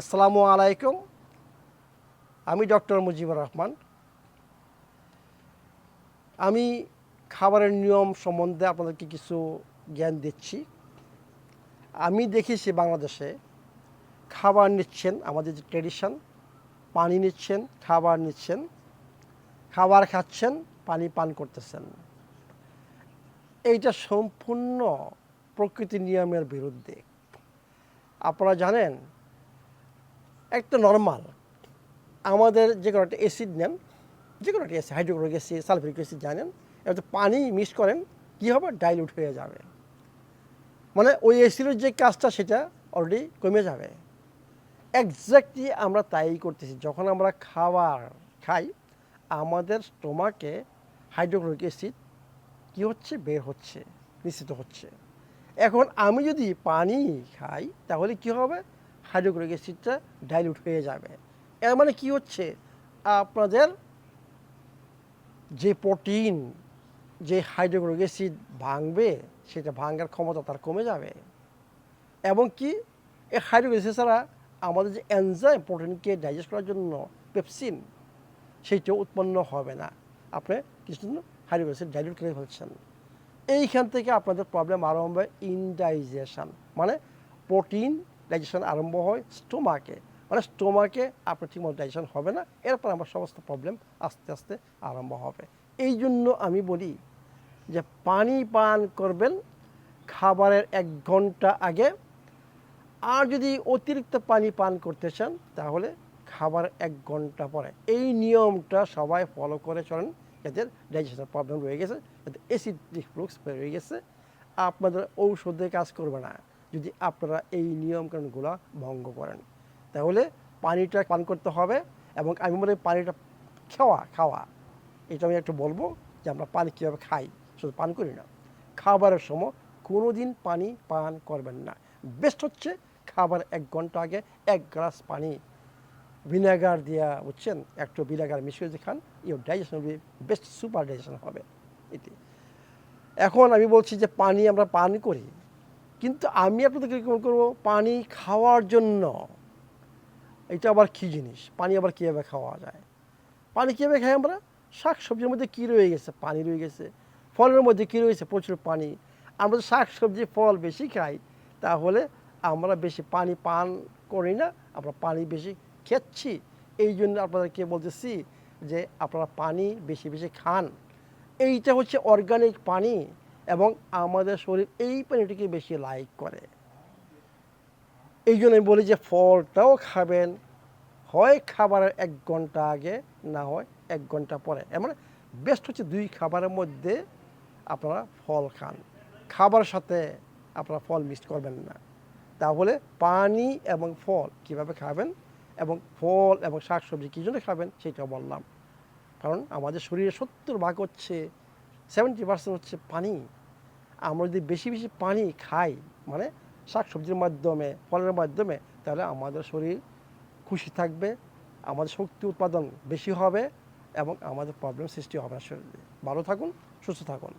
আসসালামু আলাইকুম। আমি ডক্টর মুজিবুর রহমান। আমি খাবারের নিয়ম সম্বন্ধে আপনাদেরকে কিছু জ্ঞান দিচ্ছি। আমি দেখেছি বাংলাদেশে খাবার নিচ্ছেন, আমাদের যে ট্রেডিশন পানি নিচ্ছেন, খাবার নিচ্ছেন, খাবার খাচ্ছেন, পানি পান করতেছেন। এইটা সম্পূর্ণ প্রকৃতি নিয়মের বিরুদ্ধে। আপনারা জানেন একটা নর্মাল আমাদের যে কোনো একটা অ্যাসিড নেন, যে কোনো একটা acid hydrochloric acid sulphuric acid জানেন এবার পানি মিক্স করেন, কী হবে? ডাইলুট হয়ে যাবে। মানে ওই অ্যাসিডের যে কাজটা, সেটা অলরেডি কমে যাবে। এক্স্যাক্টলি আমরা তাই করতেছি। যখন আমরা খাবার খাই, আমাদের স্টোমাকে হাইড্রোক্লোরিক অ্যাসিড কী হচ্ছে? বের হচ্ছে নিশ্চিত হচ্ছে। এখন আমি যদি পানি খাই, তাহলে কি হবে? হাইড্রোক্লোরিক অ্যাসিডটা ডাইলুট হয়ে যাবে। এর মানে কি হচ্ছে? আপনাদের যে প্রোটিন যে হাইড্রোক্লোরিক অ্যাসিড ভাঙবে, সেটা ভাঙার ক্ষমতা তার কমে যাবে। এবং কি? এই হাইড্রোক্লোরিক অ্যাসিড ছাড়া আমাদের যে এনজাইম প্রোটিনকে ডাইজেস্ট করার জন্য পেপসিন সেইটা উৎপন্ন হবে না। আপনি কিছু হাইড্রোক্লোরিক অ্যাসিড ডাইলুট করে ফেলছেন। এইখান থেকে আপনাদের প্রবলেম আরম্ভ হবে ইনডাইজেশন মানে প্রোটিন ডাইজেশন আরম্ভ হয় স্টোমাকে মানে স্টোমাকে আপনার ঠিকমতো ডাইজেশন হবে না, এরপর আমার সমস্ত প্রবলেম আস্তে আস্তে আরম্ভ হবে। এই জন্য আমি বলি যে পানি পান করবেন খাবারের এক ঘণ্টা আগে। আর যদি অতিরিক্ত পানি পান করতে চান, তাহলে খাবার এক ঘণ্টা পরে। এই নিয়মটা সবাই ফলো করে চলেন যাদের ডাইজেশনের প্রবলেম রয়ে গেছে যাদের অ্যাসিড রিফ্লুক্স রয়ে গেছে। আপনাদের ঔষধে কাজ করবে না। যদি আপনারা এই নিয়মকানুনগুলো ভঙ্গ করেন। তাহলে পানিটা পান করতে হবে এবং আমি মনে পানিটা খাওয়া খাওয়া। এটা আমি একটু বলব যে আমরা পানি কীভাবে খাই, শুধু পান করি না। খাবারের সময় কোনো দিন পানি পান করবেন না। বেস্ট হচ্ছে খাবার এক ঘণ্টা আগে এক গ্লাস পানি। ভিনেগার দিয়া, বুঝছেন? একটু ভিনেগার মিশিয়ে যদি খান your digestion best super digestion হবে। এটি। এখন আমি বলছি যে পানি আমরা পান করি কিন্তু আমি আপনাদেরকে কী করব? পানি খাওয়ার জন্য। এটা আবার কী জিনিস? পানি আবার কীভাবে খাওয়া যায়? পানি কীভাবে খাই আমরা? শাক সবজির মধ্যে কী রয়ে গেছে? পানি রয়ে গেছে। ফলের মধ্যে কী রয়েছে? প্রচুর পানি। আমরা যদি শাক সবজি ফল বেশি খাই, তাহলে আমরা বেশি পানি পান করি না। আমরা পানি বেশি খেচ্ছি। এই জন্য আপনাদেরকে বলতেছি যে, আপনারা পানি বেশি বেশি খান। এইটা হচ্ছে অর্গানিক পানি। এবং আমাদের শরীর এই পানিটাকে বেশি লাইক করে। এই জন্য আমি বলি যে ফলটাও খাবেন, হয় খাবারের এক ঘণ্টা আগে, না হয় এক ঘণ্টা পরে। এর মানে বেস্ট হচ্ছে দুই খাবারের মধ্যে আপনারা ফল খান। খাবারের সাথে আপনারা ফল মিক্স করবেন না। তাহলে পানি এবং ফল কীভাবে খাবেন এবং ফল এবং শাকসবজি কী জন্য খাবেন সেটা বললাম। কারণ আমাদের শরীরে সত্তর ভাগ হচ্ছে সেভেন্টি পার্সেন্ট হচ্ছে পানি। আমরা যদি বেশি বেশি পানি খাই মানে শাকসবজির মাধ্যমে, ফলের মাধ্যমে, তাহলে আমাদের শরীর খুশি থাকবে, আমাদের শক্তি উৎপাদন বেশি হবে এবং আমাদের প্রবলেম সৃষ্টি হবে না শরীরে। ভালো থাকুন, সুস্থ থাকুন।